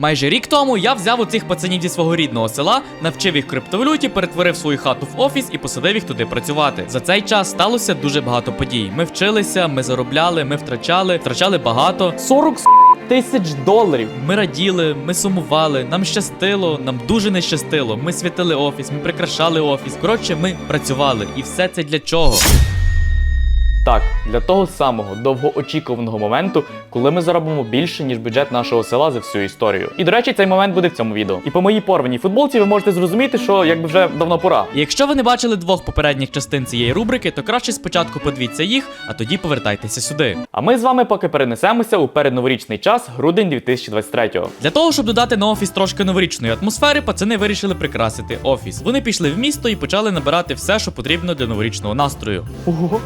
Майже рік тому я взяв у цих пацанів зі свого рідного села, навчив їх криптовалюті, перетворив свою хату в офіс і посадив їх туди працювати. За цей час сталося дуже багато подій. Ми вчилися, ми заробляли, ми втрачали, втрачали багато. 40 тисяч доларів. Ми раділи, ми сумували, нам щастило, нам дуже не щастило. Ми світили офіс, ми прикрашали офіс. Коротше, ми працювали. І все це для чого? Так, для того самого довгоочікуваного моменту, коли ми заробимо більше, ніж бюджет нашого села за всю історію. І до речі, цей момент буде в цьому відео. І по моїй порваній футболці ви можете зрозуміти, що якби вже давно пора. І Якщо ви не бачили двох попередніх частин цієї рубрики, то краще спочатку подивіться їх, а тоді повертайтеся сюди. А ми з вами поки перенесемося у передноворічний час, грудень 2023-го. Для того, щоб додати на офіс трошки новорічної атмосфери, пацани вирішили прикрасити офіс. Вони пішли в місто і почали набирати все, що потрібно для новорічного настрою. Ого.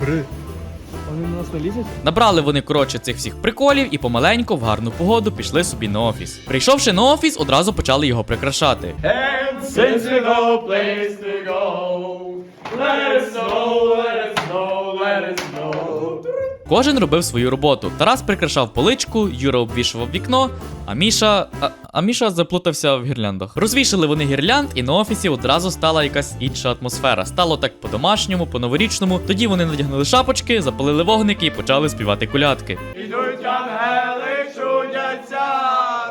Вони на нас не лізуть? Набрали вони коротше цих всіх приколів і помаленьку в гарну погоду пішли собі на офіс. Прийшовши на офіс, одразу почали його прикрашати. Since we no place to go, let us know, let us know, let us know. Кожен робив свою роботу. Тарас прикрашав поличку, Юра обвішував вікно, а Міша. А, а Міша заплутався в гірляндах. Розвішали вони гірлянд, і на офісі одразу стала якась інша атмосфера. Стало так по-домашньому, по-новорічному. Тоді вони надягнули шапочки, запалили вогники і почали співати колядки. Ідуть ангели, чудяться,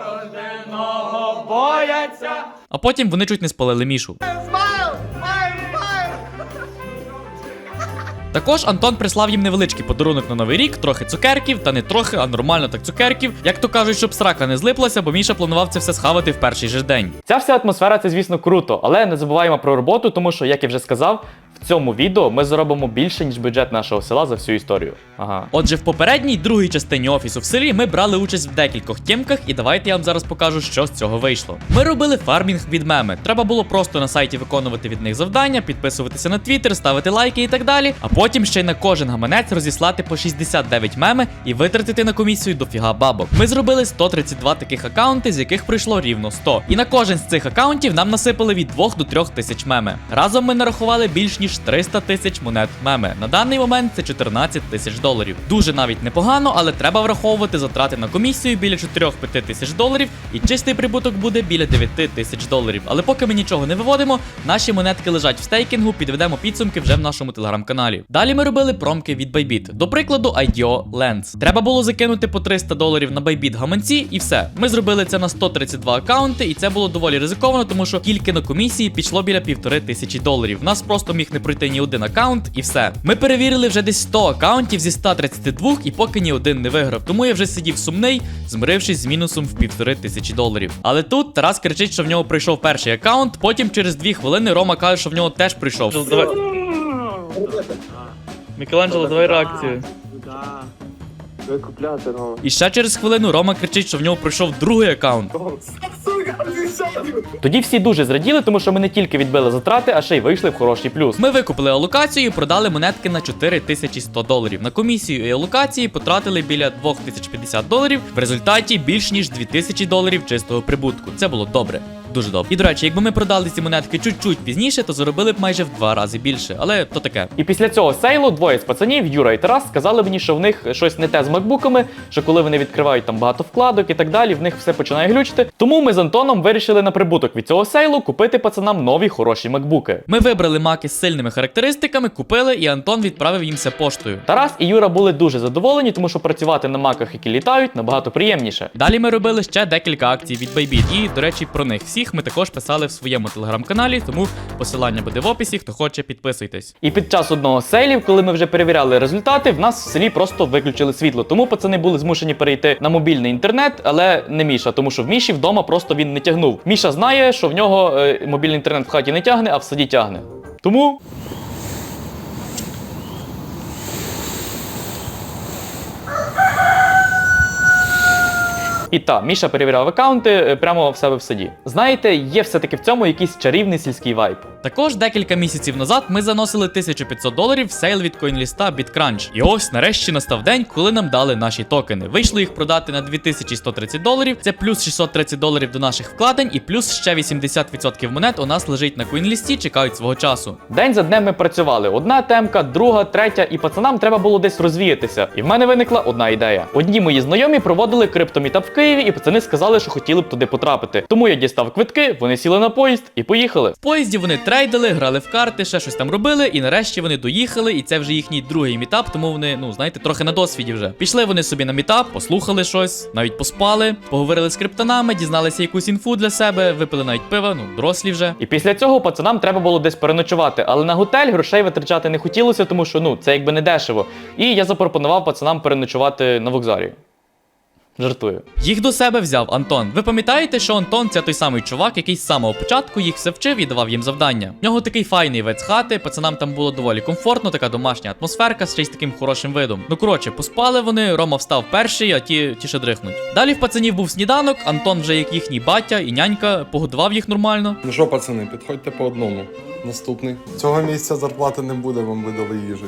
рожденого бояться. А потім вони чуть не спалили мішу. Також Антон прислав їм невеличкий подарунок на новий рік, трохи цукерків, та не трохи, а нормально так цукерків. Як то кажуть, щоб срака не злиплася, бо Міша планував це все схавати в перший же день. Ця вся атмосфера це, звісно, круто, але не забуваємо про роботу, тому що, як я вже сказав, цьому відео ми заробимо більше, ніж бюджет нашого села за всю історію. Ага. Отже, в попередній другій частині офісу в селі ми брали участь в декількох тємках, і давайте я вам зараз покажу, що з цього вийшло. Ми робили фармінг від меми. Треба було просто на сайті виконувати від них завдання, підписуватися на твіттер, ставити лайки і так далі. А потім ще й на кожен гаманець розіслати по 69 меми і витратити на комісію дофіга бабок. Ми зробили 132 таких акаунти, з яких прийшло рівно 100. І на кожен з цих акаунтів нам насипали від 2 до 3 тисяч меми. Разом ми нарахували більш ніж 300 тисяч монет меми. На даний момент це 14 тисяч доларів. Дуже навіть непогано, але треба враховувати затрати на комісію біля 4-5 тисяч доларів, і чистий прибуток буде біля 9 тисяч доларів. Але поки ми нічого не виводимо, наші монетки лежать в стейкінгу, підведемо підсумки вже в нашому телеграм-каналі. Далі ми робили промки від Bybit. До прикладу, IDO Lens. Треба було закинути по 300 доларів на Bybit гаманці, і все. Ми зробили це на 132 акаунти, і це було доволі ризиковано, тому що тільки на комісії пішло біля півтори тисячі доларів. Нас просто міг не пройти ні один акаунт, і все. Ми перевірили вже десь 100 акаунтів зі 132, і поки ні один не виграв. Тому я вже сидів сумний, змирившись з мінусом в півтори тисячі доларів. Але тут Тарас кричить, що в нього прийшов перший акаунт. Потім через дві хвилини Рома каже, що в нього теж прийшов. Давай. Мікеланджело, давай реакцію. Ви купляти, ну. І ще через хвилину Рома кричить, що в нього прийшов другий акаунт. Тоді всі дуже зраділи, тому що ми не тільки відбили затрати, а ще й вийшли в хороший плюс. Ми викупили алокацію і продали монетки на 4100 доларів. На комісію і алокації потратили біля 2050 доларів. В результаті більш ніж 2000 доларів чистого прибутку. Це було добре. Дуже добре. І до речі, якби ми продали ці монетки чуть-чуть пізніше, то заробили б майже в два рази більше. Але то таке. І після цього сейлу двоє з пацанів, Юра і Тарас, сказали мені, що в них щось не те з макбуками, що коли вони відкривають там багато вкладок і так далі, в них все починає глючити. Тому ми з Антоном вирішили на прибуток від цього сейлу купити пацанам нові хороші макбуки. Ми вибрали маки з сильними характеристиками, купили, і Антон відправив їм все поштою. Тарас і Юра були дуже задоволені, тому що працювати на маках, які літають, набагато приємніше. Далі ми робили ще декілька акцій від Bybit. І, до речі, про них всіх ми також писали в своєму телеграм-каналі, тому посилання буде в описі. Хто хоче, підписуйтесь. І під час одного сейлів, коли ми вже перевіряли результати, в нас в селі просто виключили світло. Тому пацани були змушені перейти на мобільний інтернет, але не Міша, тому що в Міші вдома просто він не тягнув. Міша знає, що в нього е, мобільний інтернет в хаті не тягне, а в саді тягне. Тому. І та, Міша перевіряв аккаунти е, прямо в себе в саді. Знаєте, є все-таки в цьому якийсь чарівний сільський вайб. Також декілька місяців назад ми заносили 1500 доларів в сейл від CoinList BitCrunch. І ось нарешті настав день, коли нам дали наші токени. Вийшло їх продати на 2130 доларів. Це плюс 630 доларів до наших вкладень, і плюс ще 80% монет у нас лежить на CoinList, чекають свого часу. День за днем ми працювали. Одна темка, друга, третя, і пацанам треба було десь розвіятися. І в мене виникла одна ідея. Одні мої знайомі проводили криптомітап в Києві, і пацани сказали, що хотіли б туди потрапити. Тому я дістав квитки, вони сіли на поїзд і поїхали. В поїзді вони трейдили, грали в карти, ще щось там робили, і нарешті вони доїхали, і це вже їхній другий мітап, тому вони, ну знаєте, трохи на досвіді вже. Пішли вони собі на мітап, послухали щось, навіть поспали, поговорили з криптонами, дізналися якусь інфу для себе, випили навіть пива, ну дорослі вже. І після цього пацанам треба було десь переночувати, але на готель грошей витрачати не хотілося, тому що ну це якби не дешево. І я запропонував пацанам переночувати на вокзалі. Жартую. Їх до себе взяв Антон. Ви пам'ятаєте, що Антон це той самий чувак, який з самого початку їх все вчив і давав їм завдання. В нього такий файний вид з хати, пацанам там було доволі комфортно, така домашня атмосферка ще й з таким хорошим видом. Ну коротше, поспали вони, Рома встав перший, а ті, ті ще дрихнуть. Далі в пацанів був сніданок, Антон вже як їхній батя і нянька, погодував їх нормально. Ну що, пацани, підходьте по одному. Наступний. Цього місяця зарплати не буде, вам видали їжі.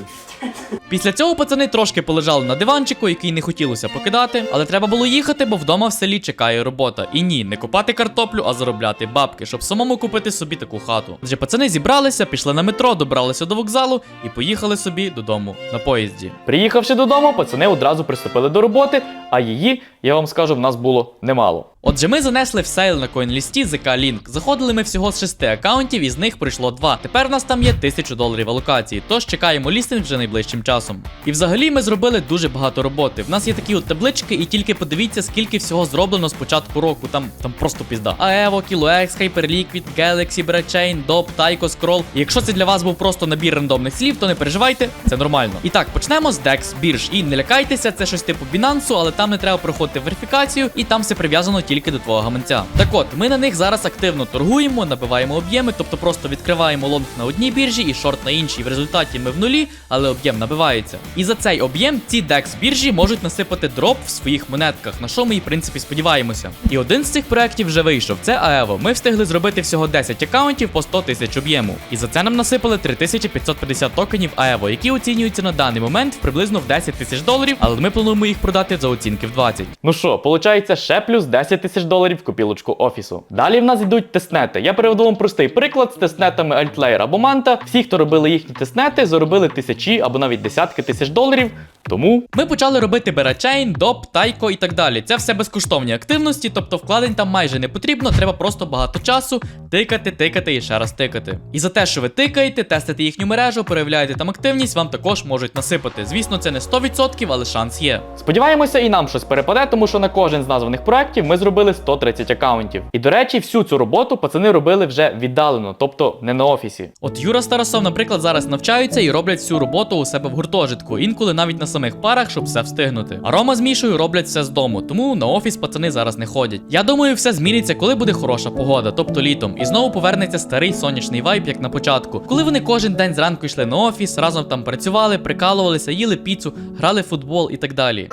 Після цього пацани трошки полежали на диванчику, який не хотілося покидати, але треба було їхати, бо вдома в селі чекає робота. І ні, не копати картоплю, а заробляти бабки, щоб самому купити собі таку хату. Отже, пацани зібралися, пішли на метро, добралися до вокзалу і поїхали собі додому на поїзді. Приїхавши додому, пацани одразу приступили до роботи, а її, я вам скажу, в нас було немало. Отже, ми занесли в сейл на коінлісті ZK Link. Заходили ми всього з шести акаунтів, із них пройшло два. Тепер у нас там є 1000 доларів алокації, тож чекаємо лістинг вже найближчим часом. І взагалі ми зробили дуже багато роботи. В нас є такі от таблички, і тільки подивіться, скільки всього зроблено з початку року. Там там просто пізда. Аево, KiloX, Hyperliquid, Galaxy, Brachain, Dob, Tyco, Scroll. І якщо це для вас був просто набір рандомних слів, то не переживайте, це нормально. І так, почнемо з DEX бірж. І не лякайтеся, це щось типу Binance, але там не треба проходити верифікацію, і там все прив'язано тільки до твого гаманця. Так от, ми на них зараз активно торгуємо, набиваємо об'єми, тобто просто відкриваємо лонг на одній біржі і шорт на іншій. В результаті ми в нулі, але об'єм набивається. І за цей об'єм ці DEX біржі можуть насипати дроп в своїх монетках, на що ми і в принципі сподіваємося. І один з цих проєктів вже вийшов. Це Аево. Ми встигли зробити всього 10 акаунтів по 100 тисяч об'єму. І за це нам насипали 3550 токенів Аево, які оцінюються на даний момент в приблизно в 10 тисяч доларів, але ми плануємо їх продати за оцінки в 20. Ну що, виходить, ще плюс 10 тисяч доларів копілочку офісу. Далі в нас йдуть тестнети. Я приведу вам простий приклад з тестнетами Altlayer або Manta. Всі, хто робили їхні тестнети, заробили тисячі або навіть десятки тисяч доларів. Тому Ми почали робити Берачейн, Доп, Тайко і так далі. Це все безкоштовні активності, тобто вкладень там майже не потрібно, треба просто багато часу тикати, тикати і ще раз тикати. І за те, що ви тикаєте, тестите їхню мережу, проявляєте там активність, вам також можуть насипати. Звісно, це не 100%, але шанс є. сподіваємося, і нам щось перепаде, тому що на кожен з названих проєктів ми зробили 130 акаунтів. І до речі, всю цю роботу пацани робили вже віддалено, тобто не на офісі. От Юра з Тарасом, наприклад, зараз навчаються і роблять всю роботу у себе в гуртожитку, інколи навіть на самих парах, щоб все встигнути. А Рома з Мішою роблять все з дому, тому на офіс пацани зараз не ходять. Я думаю, все зміниться, коли буде хороша погода, тобто літом, і знову повернеться старий сонячний вайб, як на початку, коли вони кожен день зранку йшли на офіс, разом там працювали, прикалувалися, їли піцу, грали в футбол і так далі.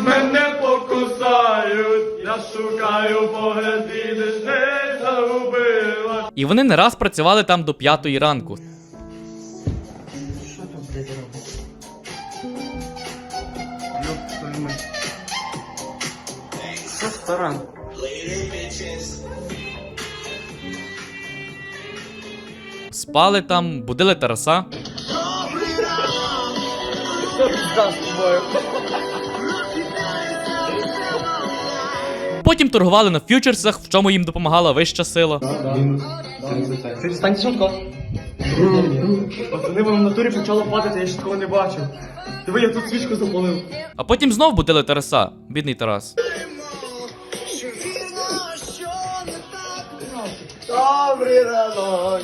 Мене покусають, я шукаю погляд, і десь не загубила. І вони не раз працювали там до п'ятої ранку. Що стара? Спали там, будили Тараса. Потім торгували на фьючерсах, в чому їм допомагала вища сила. Стань швидко. Пацани, воно в натурі почало падати, я ще такого не бачив. Диви, я тут свічку запалив. А потім знов будили Тараса, бідний Тарас. Добрий ранок,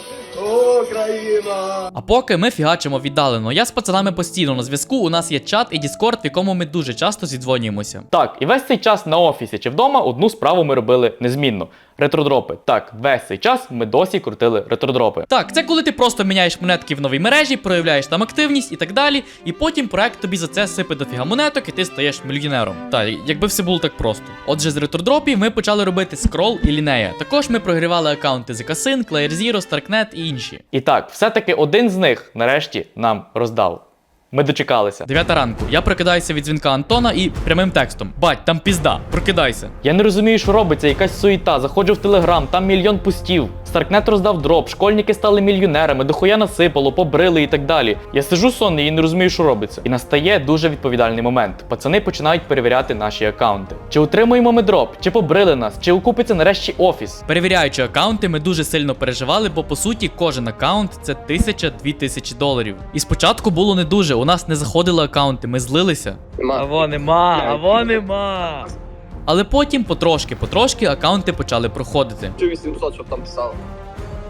Україна! А поки ми фігачимо віддалено. Я з пацанами постійно на зв'язку. У нас є чат і Діскорд, в якому ми дуже часто зідзвонюємося. Так, і весь цей час на офісі чи вдома одну справу ми робили незмінно. Ретродропи. Так, весь цей час ми досі крутили ретродропи. Так, це коли ти просто міняєш монетки в новій мережі, проявляєш там активність і так далі, і потім проект тобі за це сипе дофіга монеток, і ти стаєш мільйонером. Так, якби все було так просто. Отже, з ретродропів ми почали робити скрол і лінея. Також ми прогрівали аккаунти ZK-Sync, Player Zero, StarkNet і інші. І так, все-таки один з них нарешті нам роздав. Ми дочекалися. Дев'ята ранку. Я прокидаюся від дзвінка Антона і прямим текстом: Бать, там пізда, прокидайся. Я не розумію, що робиться, якась суєта. Заходжу в телеграм, там мільйон пустів. Старкнет роздав дроп, школьники стали мільйонерами, дохуя насипало, побрили і так далі. Я сижу сонний і не розумію, що робиться. І настає дуже відповідальний момент. Пацани починають перевіряти наші акаунти. Чи утримуємо ми дроп, чи побрили нас, чи окупиться нарешті офіс. Перевіряючи акаунти, ми дуже сильно переживали, бо по суті кожен акаунт це тисяча-дві тисячі доларів. І спочатку було не дуже, у нас не заходили аккаунти, ми злилися. Аво нема, аво нема. Але потім потрошки-потрошки акаунти почали проходити. 800, щоб там писало.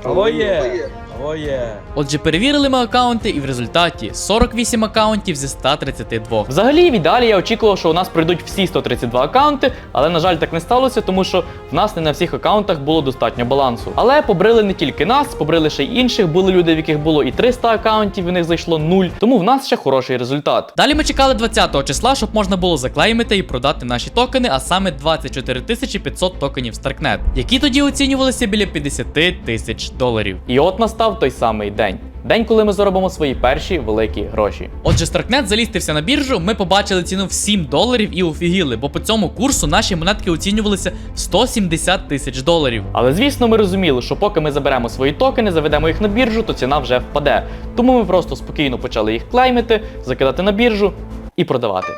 Аво є, аво є. Отже, перевірили ми акаунти, і в результаті 48 акаунтів зі 132. Взагалі, в ідеалі я очікував, що у нас прийдуть всі 132 акаунти, але на жаль, так не сталося, тому що в нас не на всіх акаунтах було достатньо балансу. Але побрили не тільки нас, побрили ще й інших. Були люди, в яких було і 300 акаунтів, в них зайшло 0. Тому в нас ще хороший результат. Далі ми чекали 20-го числа, щоб можна було заклеймити і продати наші токени, а саме 24 500 токенів Starknet, які тоді оцінювалися біля 50 тисяч доларів. І от настав той самий день. День, коли ми заробимо свої перші великі гроші. Отже, Starknet залістився на біржу, ми побачили ціну в 7 доларів і офігіли, бо по цьому курсу наші монетки оцінювалися в 170 тисяч доларів. Але звісно, ми розуміли, що поки ми заберемо свої токени, заведемо їх на біржу, то ціна вже впаде. Тому ми просто спокійно почали їх клеймити, закидати на біржу і продавати.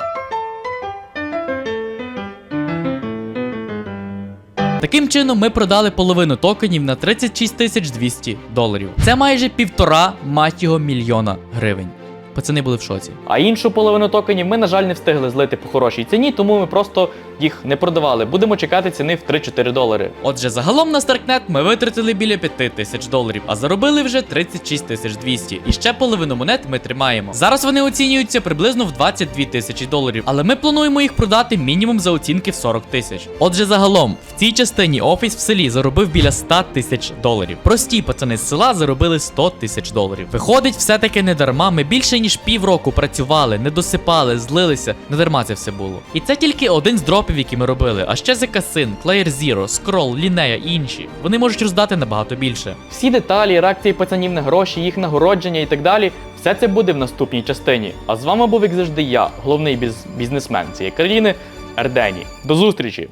Таким чином, ми продали половину токенів на 36 тисяч 200 доларів. Це майже півтора мать його мільйона гривень. Пацани були в шоці. А іншу половину токенів ми, на жаль, не встигли злити по хорошій ціні, тому ми просто їх не продавали. Будемо чекати ціни в 3-4 долари. Отже, загалом на Starknet ми витратили біля 5 тисяч доларів, а заробили вже 36 тисяч 200. І ще половину монет ми тримаємо. Зараз вони оцінюються приблизно в 22 тисячі доларів, але ми плануємо їх продати мінімум за оцінки в 40 тисяч. Отже, загалом в цій частині офіс в селі заробив біля 100 тисяч доларів. Прості пацани з села заробили 100 тисяч доларів. Виходить, все-таки не дарма. Ми більше ніж півроку працювали, не досипали, злилися. Не дарма це все було. І це тільки один з дропів, які ми робили. А ще Cassin, Clayer Zero, Scroll, Лінея і інші. Вони можуть роздати набагато більше. Всі деталі, реакції пацанів на гроші, їх нагородження і так далі. Все це буде в наступній частині. А з вами був, як завжди, я, головний біз- бізнесмен цієї країни Ердені. До зустрічі!